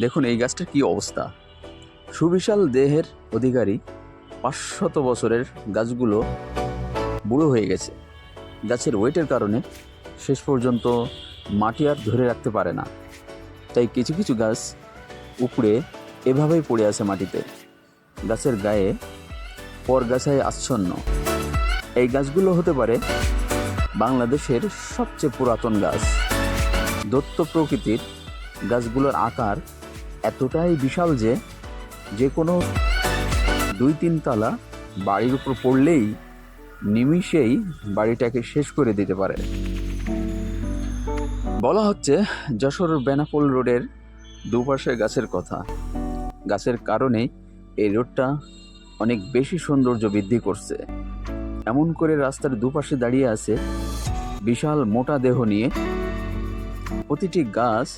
দেখুন এই গাছটার কি অবস্থা। সুবিশাল দেহের অধিকারী পাঁচশত বছরের গাছগুলো বুড়ো হয়ে গেছে। গাছের ওয়েটের কারণে শেষ পর্যন্ত মাটি আর ধরে রাখতে পারে না। তাই কিছু কিছু গাছ উপড়ে এভাবেই পড়ে আছে মাটিতে। গাছের গায়ে পরগাছায় আচ্ছন্ন। এই গাছগুলো হতে পারে বাংলাদেশের সবচেয়ে পুরাতন গাছ। দত্ত প্রকৃতির গাছগুলোর আকার এতটাই বিশাল যে যে কোনো দুই তিন তলা বাড়ির উপর পড়লেই নিমিষেই বাড়িটাকে শেষ করে দিতে পারে। বলা হচ্ছে যশোর বেনাপোল রোডের দুপাশে গাছের কথা। গাছের কারণে এই রোডটা অনেক বেশি সৌন্দর্য বৃদ্ধি করছে। এমন করে রাস্তার দুপাশে দাঁড়িয়ে আছে বিশাল মোটা দেহ নিয়ে প্রতিটি গাছ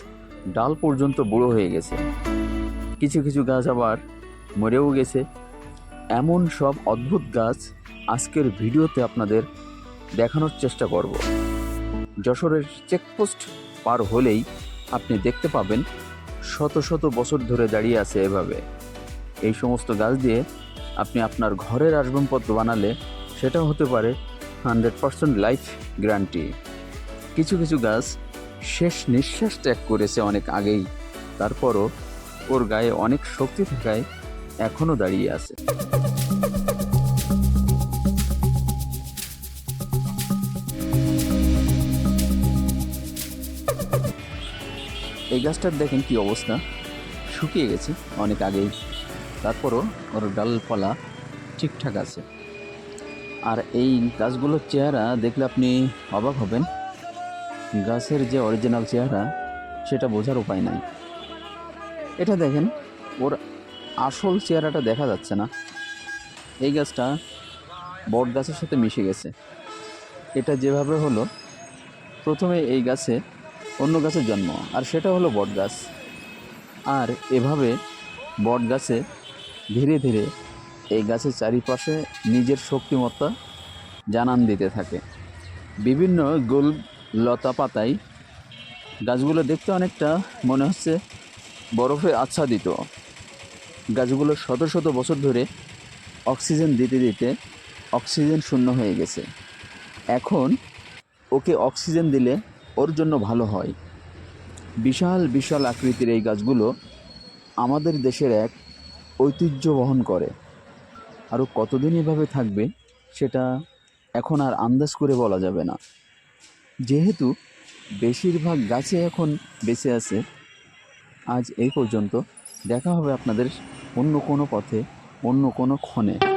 ডাল পর্যন্ত বুড়ো হয়ে গেছে। কিছু কিছু গাছ আবার মরেও গেছে। এমন সব অদ্ভুত গাছ আজকের ভিডিওতে আপনাদের দেখানোর চেষ্টা করব। যশোরের চেকপোস্ট পার হলেই আপনি দেখতে পাবেন শত শত বছর ধরে দাঁড়িয়ে আছে এভাবে। এই সমস্ত গাছ দিয়ে আপনি আপনার ঘরের আসবাবপত্র বানালে সেটাও হতে পারে হান্ড্রেড পার্সেন্ট লাইফ গ্যারান্টি কিছু কিছু গাছ শেষ নিঃশ্বাস ত্যাগ করেছে অনেক আগেই। তারপরও ওর গায়ে অনেক শক্তি থাকায় এখনও দাঁড়িয়ে আছে। এই গাছটার দেখেন কি অবস্থা। শুকিয়ে গেছে অনেক আগেই। তারপরও ওর ডালপালা ঠিকঠাক আছে। আর এই গাছগুলোর চেহারা দেখলে আপনি অবাক হবেন। গাছের যে অরিজিনাল চেহারা, সেটা বোঝার উপায় নাই। এটা দেখেন, ওর আসল চেহারাটা দেখা যাচ্ছে না। এই গাছটা বট গাছের সাথে মিশে গেছে। এটা যেভাবে হলো, প্রথমে এই গাছে অন্য গাছের জন্ম, আর সেটা হলো বট গাছ। আর এভাবে বট গাছে ধীরে ধীরে এই গাছের চারিপাশে নিজের শক্তিমত্তা জানান দিতে থাকে। বিভিন্ন গোল লতা পাতায় গাছগুলো দেখতে অনেকটা মনে হচ্ছে বরফে আচ্ছাদিত। গাছগুলো শত শত বছর ধরে অক্সিজেন দিতে দিতে অক্সিজেন শূন্য হয়ে গেছে। এখন ওকে অক্সিজেন দিলে ওর জন্য ভালো হয়। বিশাল বিশাল আকৃতির এই গাছগুলো আমাদের দেশের এক ঐতিহ্য বহন করে। আরও কতদিন এভাবে থাকবে সেটা এখন আর আন্দাজ করে বলা যাবে না। যেহেতু বেশিরভাগ গাছে এখন বেঁচে আছে, আজ এই পর্যন্ত দেখা হবে আপনাদের অন্য কোনো পথে, অন্য কোনো ক্ষণে।